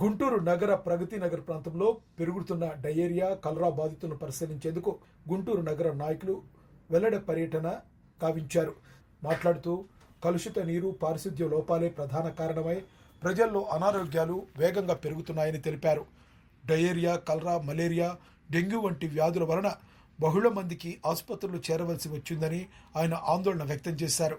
గుంటూరు నగర ప్రగతి నగర్ ప్రాంతంలో పెరుగుతున్న డయేరియా కలరా బాధితులను పరిశీలించేందుకు గుంటూరు నగర నాయకులు వెల్లడ పర్యటన కావించారు. మాట్లాడుతూ కలుషిత నీరు పారిశుద్ధ్య లోపాలే ప్రధాన కారణమై ప్రజల్లో అనారోగ్యాలు వేగంగా పెరుగుతున్నాయని తెలిపారు. డయేరియా కలరా మలేరియా డెంగ్యూ వంటి వ్యాధుల వలన బహుళ మందికి ఆసుపత్రులు చేరవలసి వచ్చిందని ఆయన ఆందోళన వ్యక్తం చేశారు.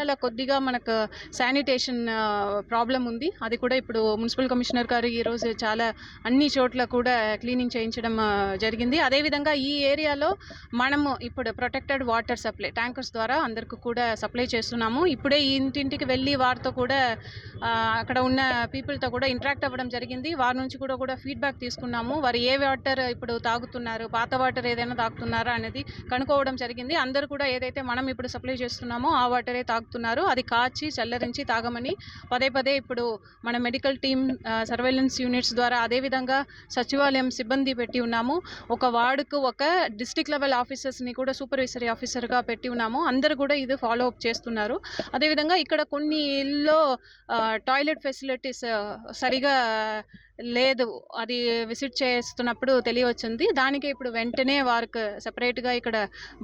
ఏరియాలో కొద్దిగా మనకు శానిటేషన్ ప్రాబ్లం ఉంది. అది కూడా ఇప్పుడు మున్సిపల్ కమిషనర్ గారు ఈరోజు చాలా అన్ని చోట్ల కూడా క్లీనింగ్ చేయించడం జరిగింది. అదేవిధంగా ఈ ఏరియాలో మనము ఇప్పుడు ప్రొటెక్టెడ్ వాటర్ సప్లై ట్యాంకర్స్ ద్వారా అందరికీ కూడా సప్లై చేస్తున్నాము. ఇప్పుడే ఈ ఇంటింటికి వెళ్ళి వారితో కూడా అక్కడ ఉన్న పీపుల్తో కూడా ఇంటరాక్ట్ అవ్వడం జరిగింది. వారి నుంచి కూడా కూడా ఫీడ్బ్యాక్ తీసుకున్నాము. వారు ఏ వాటర్ ఇప్పుడు తాగుతున్నారు పాత వాటర్ ఏదైనా తాగుతున్నారా అనేది కనుక్కోవడం జరిగింది. అందరూ కూడా ఏదైతే మనం ఇప్పుడు సప్లై చేస్తున్నామో ఆ వాటరే చెప్తున్నారు. అది కాచి చల్లరించి తాగమని పదే పదే ఇప్పుడు మన మెడికల్ టీమ్ సర్వేలెన్స్ యూనిట్స్ ద్వారా అదేవిధంగా సచివాలయం సిబ్బంది పెట్టి ఉన్నాము. ఒక వార్డుకు ఒక డిస్టిక్ లెవెల్ ఆఫీసర్స్ని కూడా సూపర్వైజరీ ఆఫీసర్గా పెట్టి ఉన్నాము. అందరూ కూడా ఇది ఫాలో అప్ చేస్తున్నారు. అదేవిధంగా ఇక్కడ కొన్ని ఇల్లో టాయిలెట్ ఫెసిలిటీస్ సరిగా లేదు. అది విజిట్ చేస్తున్నప్పుడు తెలియవచ్చింది. దానికి ఇప్పుడు వెంటనే వారికి సపరేట్గా ఇక్కడ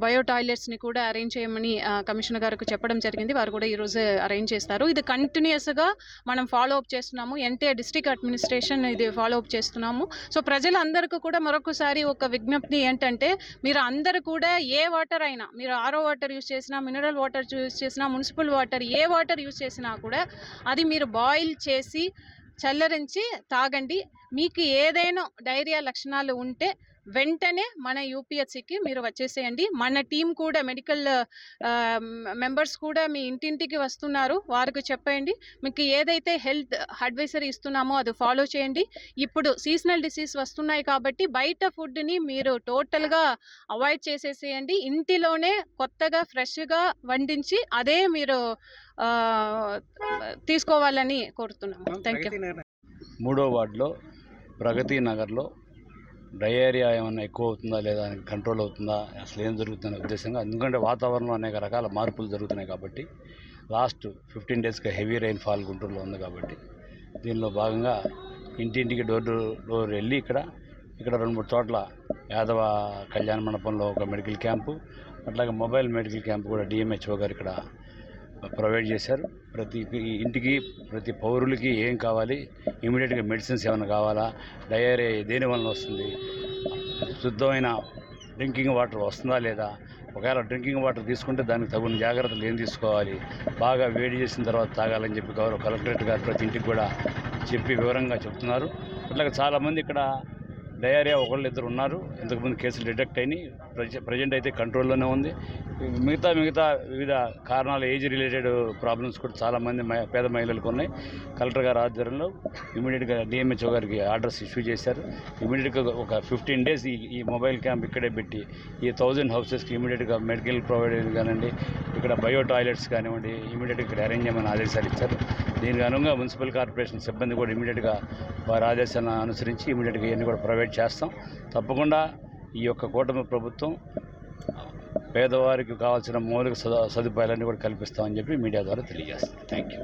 బయో టాయిలెట్స్ని కూడా అరేంజ్ చేయమని కమిషనర్ గారికి చెప్పడం జరిగింది. వారు కూడా ఈరోజు అరేంజ్ చేస్తారు. ఇది కంటిన్యూస్గా మనం ఫాలో అప్ చేస్తున్నాము. ఎంటే డిస్ట్రిక్ట్ అడ్మినిస్ట్రేషన్ ఇది ఫాలో అప్ చేస్తున్నాము. సో ప్రజలందరికీ కూడా మరొకసారి ఒక విజ్ఞప్తి ఏంటంటే మీరు అందరు కూడా ఏ వాటర్ అయినా మీరు ఆరో వాటర్ యూస్ చేసినా మినరల్ వాటర్ యూస్ చేసినా మున్సిపల్ వాటర్ ఏ వాటర్ యూస్ చేసినా కూడా అది మీరు బాయిల్ చేసి చల్లరించి తాగండి. మీకు ఏదైనా డైరియా లక్షణాలు ఉంటే వెంటనే మన యూపీహెచ్సికి మీరు వచ్చేసేయండి. మన టీం కూడా మెడికల్ మెంబర్స్ కూడా మీ ఇంటింటికి వస్తున్నారు. వారికి చెప్పండి మీకు ఏదైతే హెల్త్ అడ్వైజరీ ఇస్తున్నామో అది ఫాలో చేయండి. ఇప్పుడు సీజనల్ డిసీజ్ వస్తున్నాయి కాబట్టి బయట ఫుడ్ని మీరు టోటల్గా అవాయిడ్ చేసేసేయండి. ఇంటిలోనే కొత్తగా ఫ్రెష్గా వండించి అదే మీరు తీసుకోవాలని కోరుతున్నాము. థ్యాంక్ యూ మూడో వార్డులో ప్రగతి నగర్లో డయేరియా ఏమైనా ఎక్కువ అవుతుందా లేదా కంట్రోల్ అవుతుందా? అసలు ఏం జరుగుతుందనే ఉద్దేశంగా ఎందుకంటే వాతావరణంలో అనేక రకాల మార్పులు జరుగుతున్నాయి కాబట్టి లాస్ట్ ఫిఫ్టీన్ డేస్గా హెవీ రైన్ఫాల్ గుంటూరులో ఉంది కాబట్టి దీనిలో భాగంగా ఇంటింటికి డోర్ టు డోర్ వెళ్ళి ఇక్కడ ఇక్కడ రెండు మూడు చోట్ల యాదవ కళ్యాణ మండపంలో ఒక మెడికల్ క్యాంపు అట్లాగే మొబైల్ మెడికల్ క్యాంపు కూడా డిఎంహెచ్ఓ గారు ఇక్కడ ప్రొవైడ్ చేశారు. ప్రతి ఇంటికి ప్రతి పౌరులకి ఏం కావాలి? ఇమీడియట్గా మెడిసిన్స్ ఏమైనా కావాలా? డయేరియా దేని వలన వస్తుంది? శుద్ధమైన డ్రింకింగ్ వాటర్ వస్తుందా లేదా? ఒకవేళ డ్రింకింగ్ వాటర్ తీసుకుంటే దానికి తగిన జాగ్రత్తలు ఏం తీసుకోవాలి? బాగా వేడి చేసిన తర్వాత తాగాలని చెప్పి గౌరవ కలెక్టరేట్ గారు ప్రతి ఇంటికి కూడా చెప్పి వివరంగా చెప్తున్నారు. అట్లాగే చాలామంది ఇక్కడ డయేరియా ఒకళ్ళు ఇద్దరు ఉన్నారు. ఇంతకుముందు కేసులు డిటెక్ట్ అయినాయి. ప్రజెంట్ అయితే కంట్రోల్లోనే ఉంది. మిగతా మిగతా వివిధ కారణాలు ఏజ్ రిలేటెడ్ ప్రాబ్లమ్స్ కూడా చాలామంది పేద మహిళలకు ఉన్నాయి. కలెక్టర్ గారి ఆధ్వర్యంలో ఇమీడియట్గా డిఎంహెచ్ఓ గారికి ఆర్డర్స్ ఇష్యూ చేశారు. ఇమీడియట్గా ఒక ఫిఫ్టీన్ డేస్ ఈ ఈ మొబైల్ క్యాంప్ ఇక్కడే పెట్టి ఈ థౌజండ్ హౌసెస్కి ఇమీడియట్గా మెడికల్ ప్రొవైడర్ కానివ్వండి ఇక్కడ బయో టాయిలెట్స్ కానివ్వండి ఇమీడియట్గా ఇక్కడ అరేంజ్ చేయమని ఆదేశాలు ఇచ్చారు. దీనికి అనుగుణంగా మున్సిపల్ కార్పొరేషన్ సిబ్బంది కూడా ఇమీడియట్గా వారి ఆదేశాలను అనుసరించి ఇమీడియట్గా ఇవన్నీ కూడా ప్రొవైడ్ చేస్తాం. తప్పకుండా ఈ యొక్క కూటమి ప్రభుత్వం పేదవారికి కావాల్సిన మౌలిక సదు- సదుపాయాలన్నీ కూడా కల్పిస్తామని చెప్పి మీడియా ద్వారా తెలియజేస్తాం థ్యాంక్ యూ